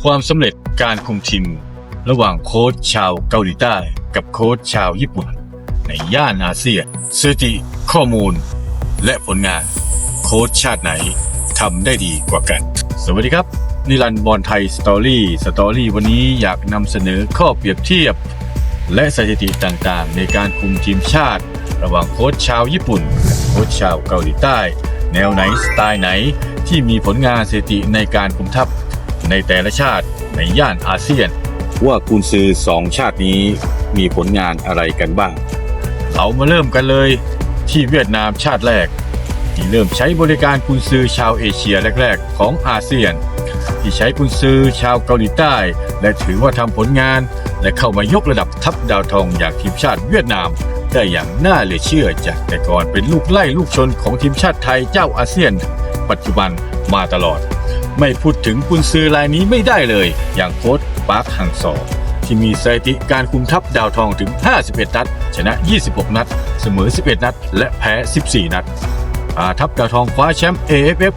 ความสำเร็จการคุมทีม ระหว่างโค้ชชาวเกาหลีใต้ กับโค้ชชาวญี่ปุ่น ในย่านอาเซียนสถิติข้อมูล และผลงาน โค้ชชาติไหนทำได้ดีกว่ากัน สวัสดีครับ นิรันดร์บอลไทยสตอรี่สตอรี่วันนี้อยากนำเสนอข้อเปรียบเทียบ และสถิติต่างๆ ในการคุมทีมชาติ ระหว่างโค้ชชาวญี่ปุ่นกับโค้ชชาวเกาหลีใต้ แนวไหนสไตล์ไหนที่มีผลงานสถิติในการคุมทัพ ในแต่ละชาติในย่านอาเซียน ว่ากุนซือสองชาตินี้มีผลงานอะไรกันบ้าง เรามาเริ่มกันเลย ที่เวียดนามชาติแรก ที่เริ่มใช้บริการกุนซือชาวเอเชียแรก ๆ ของอาเซียน ที่ใช้กุนซือชาวเกาหลีใต้ และถือว่าทำผลงาน และเข้ามายกระดับทัพดาวทองอย่างทีมชาติเวียดนามได้อย่างน่าเหลือเชื่อจากแต่ก่อนเป็นลูกไล่ลูกชนของทีมชาติไทยเจ้าอาเซียน ปัจจุบัน มาตลอด ไม่พูดถึงกุนซือรายนี้ไม่ได้เลย อย่างโค้ชปาร์คฮังซอที่มีสถิติการคุมทัพดาวทองถึง 51 นัด ชนะ 26 นัด เสมอ 11 นัด และแพ้ 14 นัดพาทัพดาวทองคว้าแชมป์ AFF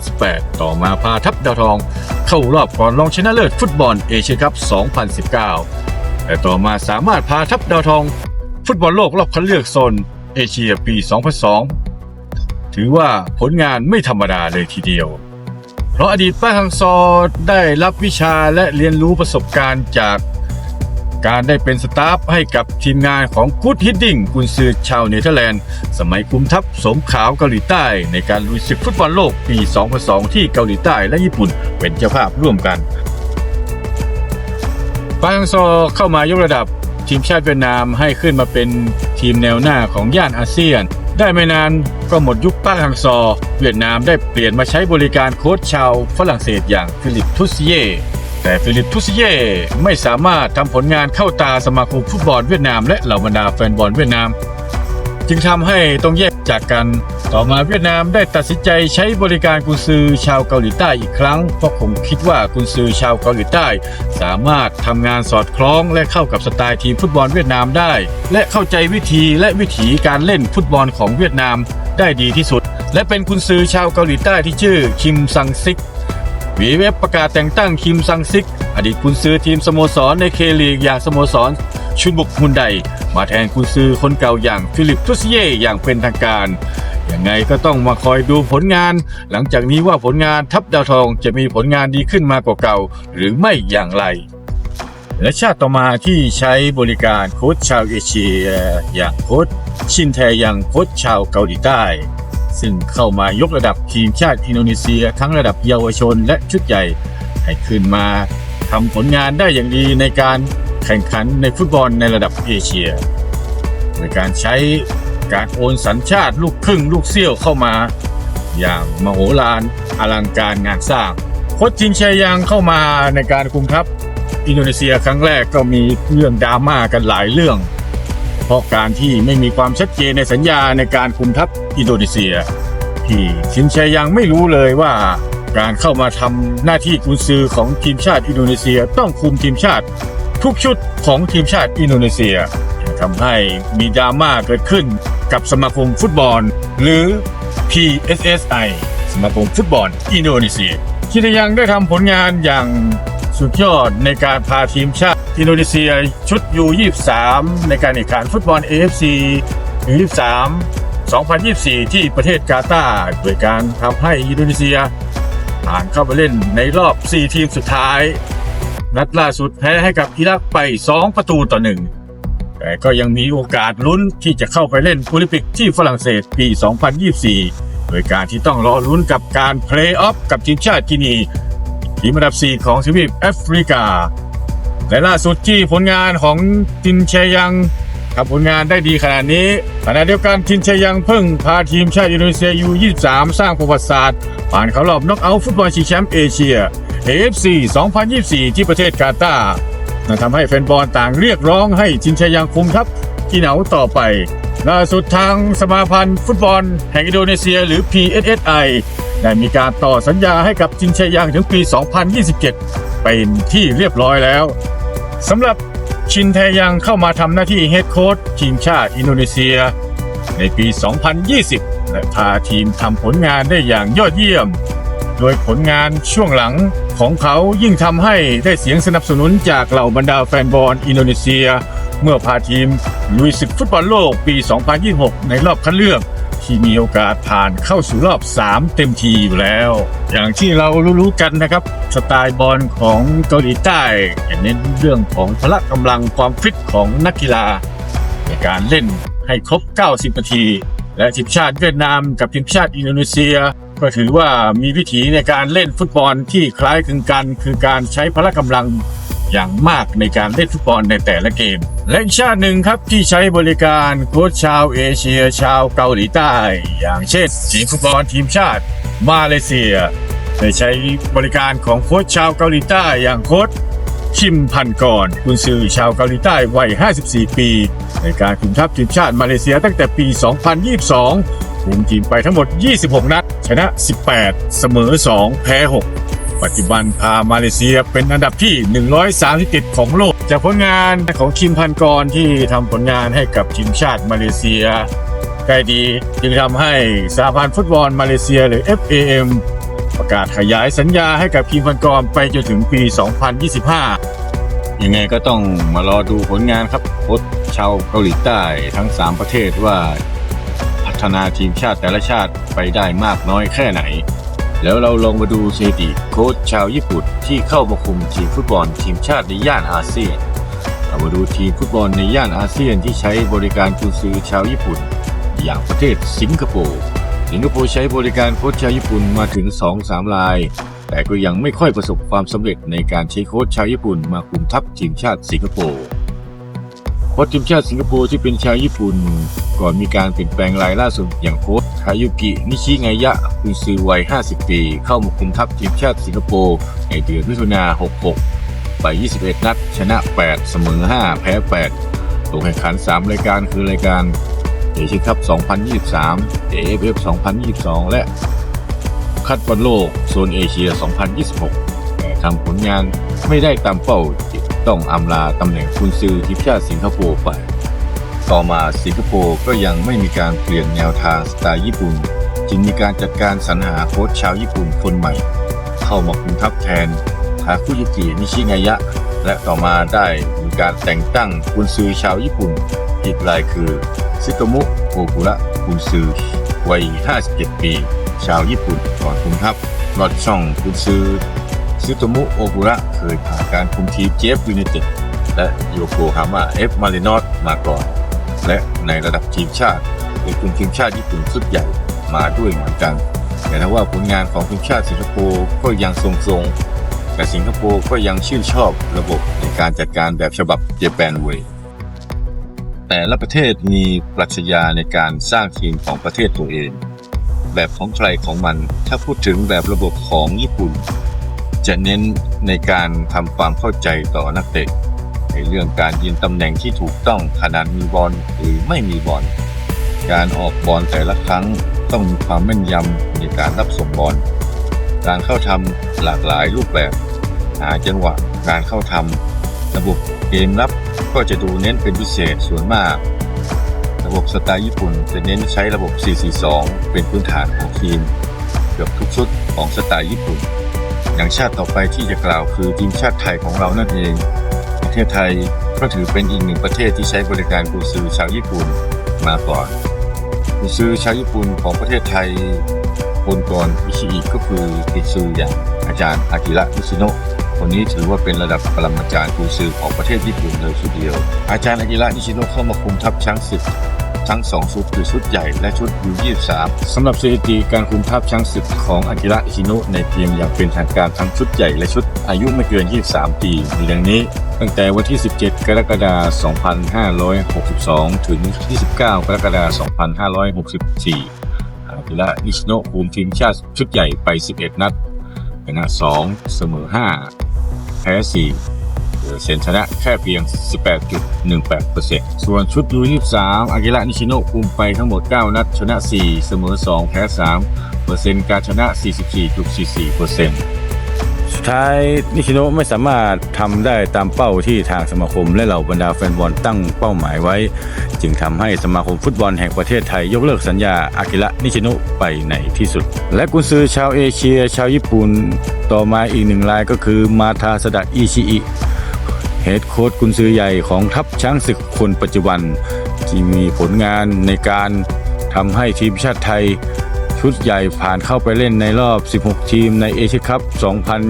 2018 ต่อมาพาทัพดาวทอง เข้ารอบก่อนรองชนะเลิศฟุตบอลเอเชียคัพ 2019และต่อมาสามารถพาทัพดาวทอง ฟุตบอลโลกรอบคัดเลือกโซนเอเชียปี 2002 ถือว่าผลงานไม่ธรรมดาเลยทีเดียว เพราะอดีตป้าฮังซอได้รับวิชาและเรียนรู้ประสบการณ์จากการได้เป็นสตาฟให้กับทีมงานของกูดฮิดดิ้งกุนซือชาวเนเธอร์แลนด์ สมัยคุมทัพสมขาวเกาหลีใต้ ในการลุยศึกฟุตบอลโลกปี 2002 ที่เกาหลีใต้และญี่ปุ่นเป็นเจ้าภาพร่วมกันปาฮังซอเข้ามายกระดับทีมชาติเวียดนามให้ขึ้นมาเป็นทีมแนวหน้าของย่านอาเซียน ได้ไม่นานก็หมดยุคป้าฮังซอ เวียดนามได้เปลี่ยนมาใช้บริการโค้ชชาวฝรั่งเศสอย่างฟิลิปทุสเย่แต่ฟิลิปทุสเย่ไม่สามารถทำผลงานเข้าตาสมาคมฟุตบอลเวียดนามและเหล่าบรรดาแฟนบอลเวียดนาม จึงทำให้ต้องแยกจากกัน ต่อมาเวียดนามได้ตัดสินใจใช้บริการกุนซือชาวเกาหลีใต้อีกครั้ง เพราะคงคิดว่ากุนซือชาวเกาหลีใต้ สามารถทำงานสอดคล้องและเข้ากับสไตล์ทีมฟุตบอลเวียดนามได้ และเข้าใจวิธีและวิถีการเล่นฟุตบอลของเวียดนามได้ดีที่สุด และเป็นกุนซือชาวเกาหลีใต้ที่ชื่อคิมซังซิก วีเว็บประกาศแต่งตั้งคิมซังซิก อดีตกุนซือทีมสโมสรในเคลีกอย่างสโมสร ชุนบุกฮุนได มาแทนกุนซือคนเก่าอย่างฟิลิปทุสเย่อย่างเป็นทางการยังไงก็ต้องมาคอยดูผลงาน หลังจากนี้ว่าผลงานทัพดาวทองจะมีผลงานดีขึ้นมากว่าเก่า หรือไม่อย่างไร และชาติต่อมาที่ใช้บริการโค้ชชาวเอเชียอย่างโค้ชชินแทยังโค้ชชาวเกาหลีใต้ ซึ่งเข้ามายกระดับทีมชาติอินโดนีเซีย ทั้งระดับเยาวชนและชุดใหญ่ ให้ขึ้นมาทำผลงานได้อย่างดีในการแข่งขันในฟุตบอลในระดับเอเชียโดยการใช้การโอนสัญชาติลูกครึ่งลูกเซี่ยวเข้ามา อย่างมโหฬารอลังการงานสร้างโค้ชจินเชยังเข้ามาในการคุมทัพอินโดนีเซียครั้งแรกก็มีเรื่องดราม่ากันหลายเรื่อง เพราะการที่ไม่มีความชัดเจนในสัญญาในการคุมทัพอินโดนีเซีย ที่ชินเชยังไม่รู้เลยว่าการเข้ามาทำหน้าที่กุนซือของทีมชาติอินโดนีเซียต้องคุมทีมชาติ ทุกชุดของทีมชาติอินโดนีเซียทำให้มีดราม่าเกิดขึ้นกับสมาคมฟุตบอล หรือ PSSI สมาคมฟุตบอลอินโดนีเซียคิดยังได้ทำผลงานอย่าง สุดยอดในการพาทีมชาติ อินโดนีเซียชุด U23 ในการแข่งขันฟุตบอล AFC U23 2024 ที่ประเทศกาตาร์โดยการทำให้อินโดนีเซีย ผ่านเข้าไปเล่นในรอบ 4 ทีมสุดท้าย นัดล่าสุดแพ้ให้กับอิรักไป 2 ประตูต่อ 1 แต่ก็ยังมีโอกาสลุ้นที่จะเข้าไปเล่นโอลิมปิกที่ฝรั่งเศสปี 2024 โดยการที่ต้องรอลุ้นกับการเพลย์ออฟกับทีมชาติกินี ทีมอันดับ 4 ของทวีปแอฟริกา และล่าสุดที่ผลงานของทินเชยังทำผลงานได้ดีขนาดนี้ขณะเดียวกันทินเชยังเพิ่งพาทีมชาติอินโดนีเซียยู23 สร้างประวัติศาสตร์ ผ่านเข้ารอบน็อกเอาท์ฟุตบอลชิงแชมป์เอเชีย AFC 2024 ที่ประเทศกาตาร์นั่นทำให้แฟนบอลต่างเรียกร้องให้ทินเชยังคุมทัพที่เหนาต่อไปล่าสุดทางสมาพันธ์ฟุตบอลแห่งอินโดนีเซียหรือ PSSI ได้มีการต่อสัญญาให้กับจินเชยังถึงปี 2027 เป็นที่เรียบร้อยแล้วสำหรับชินแทยังเข้ามาทำหน้าที่เฮดโค้ชทีมชาติอินโดนีเซีย ในปี 2020 และพาทีมทำผลงานได้อย่างยอดเยี่ยม โดยผลงานช่วงหลังของเขายิ่งทำให้ได้เสียงสนับสนุนจากเหล่าบรรดาแฟนบอลอินโดนีเซีย เมื่อพาทีมลุยศึกฟุตบอลโลกปี 2026 ในรอบคัดเลือก ที่มีโอกาสผ่านเข้าสู่รอบ 3 เต็มทีอยู่แล้ว อย่างที่เรารู้ๆกันนะครับ สไตล์บอลของเกาหลีใต้เน้นเรื่องของพละกำลังความฟิตของนักกีฬา ในการเล่นให้ครบ 90 นาที และทีมชาติเวียดนามกับทีมชาติอินโดนีเซีย ก็ถือว่ามีวิถีในการเล่นฟุตบอลที่คล้ายคลึงกัน คือการใช้พละกำลัง อย่างมากในการเล่นฟุตบอลในแต่ละเกม และอีกชาติหนึ่งครับที่ใช้บริการโค้ชชาวเอเชียชาวเกาหลีใต้ อย่างเช่นทีมฟุตบอลทีมชาติ มาเลเซียได้ใช้บริการของโค้ชชาวเกาหลีใต้อย่างโค้ชคิมพันกรกุนซือชาวเกาหลีใต้วัย 54 ปี ในการคุมทัพทีมชาติมาเลเซียตั้งแต่ปี 2022คุมทีมไปทั้งหมด 26 นัด ชนะ 18 เสมอ 2 แพ้ 6 ปัจจุบันพามาเลเซียเป็นอันดับที่ 137 ของโลก จากผลงานของคิมพันกรที่ทำผลงานให้กับทีมชาติมาเลเซียได้ดี จึงทำให้สหพันธ์ฟุตบอลมาเลเซียหรือ FAM ประกาศขยายสัญญาให้กับทีมพันกรไปจนถึงปี 2025 ยังไงก็ต้องมารอดูผลงานครับโค้ชชาวเกาหลีใต้ทั้ง 3 ประเทศว่าพัฒนาทีมชาติแต่ละชาติไปได้มากน้อยแค่ไหน แล้วเราลองมาดูสถิติโค้ชชาวญี่ปุ่นที่เข้ามาคุมทีมฟุตบอลทีมชาติในย่านอาเซียน เรามาดูทีมฟุตบอลในย่านอาเซียนที่ใช้บริการกุนซือชาวญี่ปุ่น อย่างประเทศสิงคโปร์ สิงคโปร์ใช้บริการโค้ชชาวญี่ปุ่นมาถึง 2-3 ราย แต่ก็ยังไม่ค่อยประสบความสำเร็จในการใช้โค้ชชาวญี่ปุ่นมาคุมทัพทีมชาติสิงคโปร์โค้ชทีมชาติสิงคโปร์ที่เป็นชาวญี่ปุ่น ก่อนมีการเปลี่ยนแปลงรายล่าสุดอย่างโค้ชายุกิ นิชิไงยะคุณซือวัย 50 ปี เข้ามาคุมทัพทีมชาติสิงคโปร์ในเดือนมิถุนา 66 ไป 21 นัด ชนะ 8 เสมอ 5 แพ้ 8 ลงแข่งขัน 3 รายการคือรายการเอเชียนคัพ 2023 AFF 2022 และคัดบอลโลกโซนเอเชีย 2026 แต่ทำผลงานไม่ได้ตามเป้าต้องอำลาตำแหน่งคุณซือทีมชาติสิงคโปร์ไป ต่อมาสิงคโปร์ก็ยังไม่มีการเปลี่ยนแนวทางสไตล์ญี่ปุ่น จึงมีการจัดการสรรหาโค้ชชาวญี่ปุ่นคนใหม่ เข้ามาคุมทัพแทนทาคุยุกินิชิงายะ และต่อมาได้มีการแต่งตั้งกุนซือชาวญี่ปุ่น อีกรายคือซิโตมุโอคุระกุนซือวัย 57 ปี ชาวญี่ปุ่นก่อนคุมทัพรอดช่องกุนซือซิโตมุโอคุระเคยผ่านการคุมทีมเจฟยูไนเต็ดและโยโกฮาม่าเอฟมารินอสมาก่อน และในระดับทีมชาติในกลุ่มทีมชาติญี่ปุ่นชุดใหญ่มาด้วยเหมือนกัน แต่ถ้ว่าผลงานของทีมชาติสิงคโปร์ก็ยังทรงๆ แต่สิงคโปร์ก็ยังชื่นชอบระบบในการจัดการแบบฉบับเจแปนเวย์แต่ละประเทศมีปรัชญาในการสร้างทีมของประเทศตัวเอง แบบของใครของมันถ้าพูดถึงแบบระบบของญี่ปุ่น จะเน้นในการทำความเข้าใจต่อนักเตะ เรื่องการยืนตำแหน่งที่ถูกต้องขนาดมีบอลหรือไม่มีบอล การออกบอลแต่ละครั้งต้องมีความแม่นยำในการรับส่งบอล การเข้าทำหลากหลายรูปแบบ หาจังหวะการเข้าทำระบบเกมรับก็จะดูเน้นเป็นพิเศษส่วนมาก ระบบสไตล์ญี่ปุ่นจะเน้นใช้ระบบ 4-4-2 เป็นพื้นฐานของทีมเกือบทุกชุดของสไตล์ญี่ปุ่น อย่างชาติต่อไปที่จะกล่าวคือทีมชาติไทยของเรานั่นเอง ประเทศไทยก็ถือเป็นอีกหนึ่งประเทศที่ใช้บริการกุซือชาวญี่ปุ่นมาก่อนกุซือชาวญี่ปุ่นของประเทศไทยคนก่อนอิชิอิก็คือกุซืออย่างอาจารย์อากิระนิชิโนะคนนี้ถือว่าเป็นระดับปรมาจารย์กุซือของประเทศญี่ปุ่นเลยทีเดียว อาจารย์อากิระนิชิโนะเข้ามาคุมทัพช้างศึก ทั้ง 2 ชุดคือชุดใหญ่และชุดยู23 สำหรับสถิติการคุมทัพช้างศึกของอากิระอิชิโนะในเพียงอย่างเป็นทางการทั้งชุดใหญ่และชุดอายุไม่เกิน 23 ปีมีดังนี้ ตั้งแต่วันที่ 17 กรกฎาคม 2562 ถึง 29 กรกฎาคม 2564 อากิระนิชิโนะคุมทีมชาติชุดใหญ่ไป 11 นัดชนะ 2 เสมอ 5 แพ้ 4 เซ็นชนะแค่เพียง 18.18%ส่วนชุดยู23อากิระนิชิโนะคุมไปทั้งหมด 9 นัด ชนะ 4 เสมอ 2 แพ้3เปอร์เซ็นต์การชนะ 44.44%สุดท้ายนิชิโนะไม่สามารถทำได้ตามเป้าที่ทางสมาคมและเหล่าบรรดาแฟนบอลตั้งเป้าหมายไว้ จึงทำให้สมาคมฟุตบอลแห่งประเทศไทยยกเลิกสัญญาอากิระนิชิโนะไปในที่สุด และกุนซือชาวเอเชีย ชาวญี่ปุ่น ต่อมาอีกหนึ่งรายก็คือมาทาสดะอิชิอิ เฮดโค้ชกุนซือใหญ่ของทัพช้างศึกคนปัจจุบัน ที่มีผลงานในการทำให้ทีมชาติไทย ชุดใหญ่ผ่านเข้าไปเล่นในรอบ 16 ทีมในเอเชียคัพ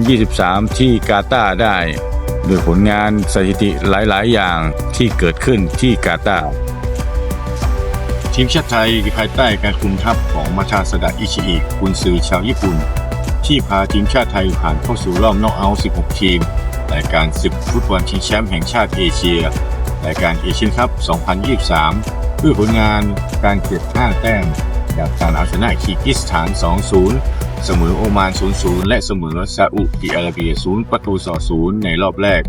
2023 ที่กาตาร์ได้โดยผลงานสถิติหลาย ๆ อย่างที่เกิดขึ้นที่กาตาร์ทีมชาติไทยภายใต้การคุมทัพของมาชาสดะอิชิอิกุนซือชาวญี่ปุ่น ที่พาทีมชาติไทยผ่านเข้าสู่รอบนอกเอาท์16 ทีม รายการศึกฟุตบอลชิงแชมป์แห่งชาติเอเชีย รายการเอเชียนคัพ 2023 ด้วยผลงานการเก็บ5แต้ม จากการเอาชนะคีกิสถาน 2-0 เสมอโอมาน 0-0 และเสมอซาอุดิอาระเบีย 0 ประตูต่อ0ในรอบแรก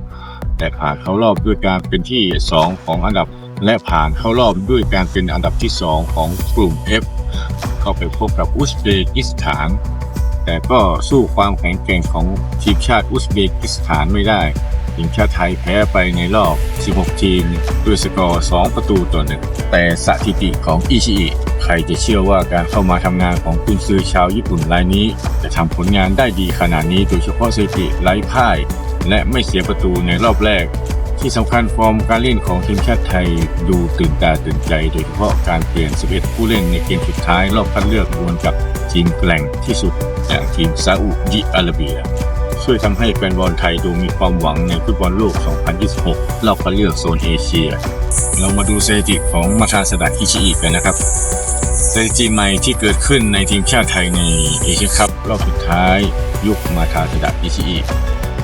แต่ผ่านเข้ารอบด้วยการเป็นที่ 2 ของอันดับ และผ่านเข้ารอบด้วยการเป็นอันดับที่ 2 ของกลุ่ม F เข้าไปพบกับอุซเบกิสถาน แต่ก็สู้ความแข็งแกร่งของทีมชาติอุซเบกิสถานไม่ได้ทีมชาติไทยแพ้ไปในรอบ 16 ทีมด้วยสกอร์ 2 ประตูต่อหนึ่งแต่สถิติของอิชิอิใครจะเชื่อว่าการเข้ามาทำงานของกุนซือชาวญี่ปุ่นรายนี้ จะทำผลงานได้ดีขนาดนี้โดยเฉพาะสถิติไร้พ่าย และไม่เสียประตูในรอบแรกที่สำคัญฟอร์มการเล่นของทีมชาติไทยดูตื่นตาตื่นใจ โดยเฉพาะการเปลี่ยน 11 ผู้เล่นในเกมสุดท้ายรอบคัดเลือกดวลกับ ทีมแกร่งที่สุดอย่างทีมซาอุดิอาระเบีย ช่วยทำให้แฟนบอลไทยดูมีความหวังในฟุตบอลโลก 2026 รอบคัดเลือกโซนเอเชีย เรามาดูสถิติของมาชาสดะอิชิอิกันนะครับสถิติใหม่ที่เกิดขึ้นในทีมชาติไทยในเอเชียคัพรอบสุดท้ายยุคมาทาสดะอิชิอิ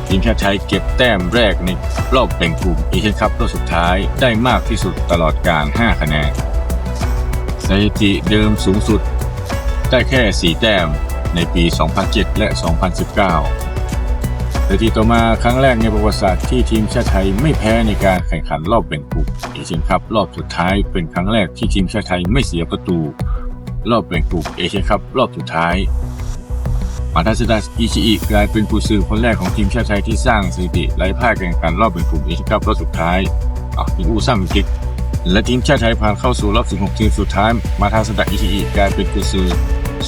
ทีมชาติไทยเก็บแต้มแรกในรอบแบ่งกลุ่มเอเชียคัพรอบสุดท้ายได้มากที่สุดตลอดการ 5 คะแนนสถิติเดิมสูงสุด ได้แค่ 4 แต้มในปี 2007 และ 2019สถิติต่อมาครั้งแรกในประวัติศาสตร์ที่ทีมชาติไทยไม่แพ้ในการแข่งขันรอบแบ่งกลุ่มเอเชียนคัพรอบสุดท้ายเป็นครั้งแรกที่ทีมชาติไทยไม่เสียประตู รอบแบ่งกลุ่มเอเชียนคัพรอบสุดท้ายมาทาสดาอิชิอิกลายเป็นกุญซือคนแรกของทีมชาติไทยที่สร้างสถิติไร้พ่ายแข่งขันรอบแบ่งกลุ่มเอเชียนคัพรอบสุดท้ายอะเป็นอูซัมกิก และทีมชาติไทยผ่านเข้าสู่รอบ 16 ทีมสุดท้าย มาทาสดาอิชิอิกลายเป็นกุซือ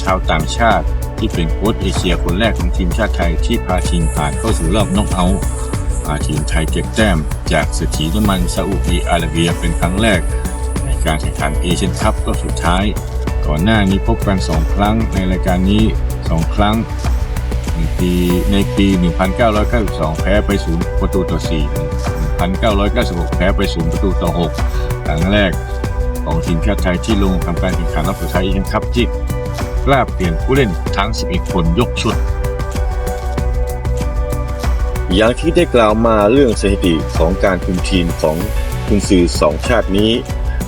ชาวต่างชาติ ที่เป็นโค้ชเอเชียคนแรกของทีมชาติไทยที่พาทีมผ่านเข้าสู่รอบน็อกเอาท์พาทีมไทยเก็บแต้ม จากเศรษฐีน้ำมันซาอุดิอาระเบียเป็นครั้งแรก ในการแข่งขันเอเชียนคัพรอบสุดท้าย ก่อนหน้านี้พบกัน 2 ครั้งในรายการนี้ 2 ครั้ง ในปีในปี 1992 แพ้ไป 0 ประตูต่อ 4 1996 แพ้ไป 0 ประตูต่อ 6 ครั้งแรกของทีมชาติไทยที่ลงทำการแข่งขันรอบสุดท้ายเอเชียนคัพที่กล้าเปลี่ยนผู้เล่นทั้ง 11 คนยกชุด อย่างที่ได้กล่าวมาเรื่องสถิติของการคุมทีมของกุนซือสองชาตินี้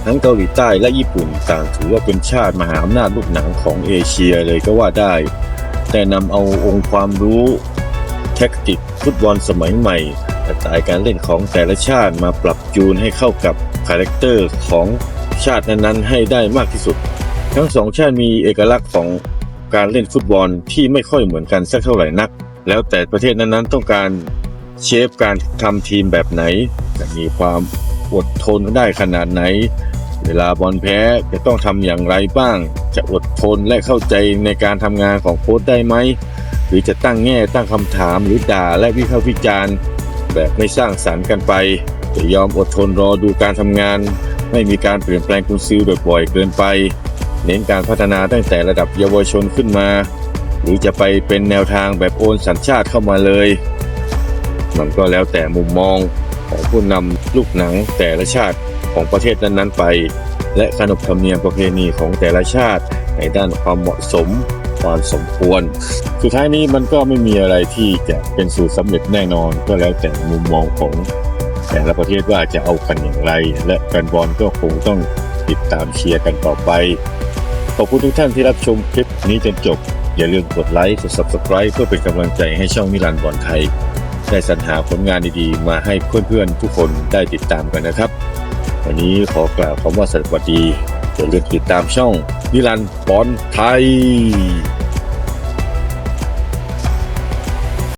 ทั้งเกาหลีใต้และญี่ปุ่นต่างถือว่าเป็นชาติมหาอำนาจลูกหนังของเอเชียเลยก็ว่าได้ แต่นำเอาองค์ความรู้แท็กติกฟุตบอลสมัยใหม่สไตล์การเล่นของแต่ละชาติมาปรับจูนให้เข้ากับคาแรคเตอร์ของชาตินั้นๆ ให้ได้มากที่สุด ทั้งสองชาติมีเอกลักษณ์ของการเล่นฟุตบอลที่ไม่ค่อยเหมือนกันสักเท่าไหร่นัก แล้วแต่ประเทศนั้นๆ ต้องการเชฟการทำทีมแบบไหนจะมีความอดทนได้ขนาดไหน เวลาบอลแพ้จะต้องทำอย่างไรบ้าง จะอดทนและเข้าใจในการทำงานของโค้ชได้ไหม หรือจะตั้งแง่ตั้งคำถามหรือด่าและวิพากษ์วิจารณ์แบบไม่สร้างสรรค์กันไป จะยอมอดทนรอดูการทำงาน ไม่มีการเปลี่ยนแปลงกุญซือบ่อยๆเกินไป เน้นการพัฒนาตั้งแต่ระดับเยาวชนขึ้นมา หรือจะไปเป็นแนวทางแบบโอนสัญชาติเข้ามาเลย มันก็แล้วแต่มุมมองของผู้นำลูกหนังแต่ละชาติ ของประเทศนั้นๆไป และขนบธรรมเนียมประเพณีของแต่ละชาติ ในด้านความเหมาะสมความสมควร สุดท้ายนี้มันก็ไม่มีอะไรที่จะเป็นสูตรสำเร็จแน่นอน ก็แล้วแต่มุมมองของแต่ละประเทศว่าจะเอากันอย่างไร และแฟนบอลก็คงต้องติดตามเชียร์กันต่อไป ขอบคุณทุกท่านที่รับชมคลิปนี้จนจบ อย่าลืมกดไลค์กด Subscribe เพื่อเป็นกำลังใจให้ช่องมิลันบอลไทย ได้สรรหาผลงานดีๆ มาให้เพื่อนๆทุกคนได้ติดตามกันนะครับ วันนี้ขอกล่าวคำว่าสวัสดีอย่าลืมติดตามช่องนิรันดร์บอลไทย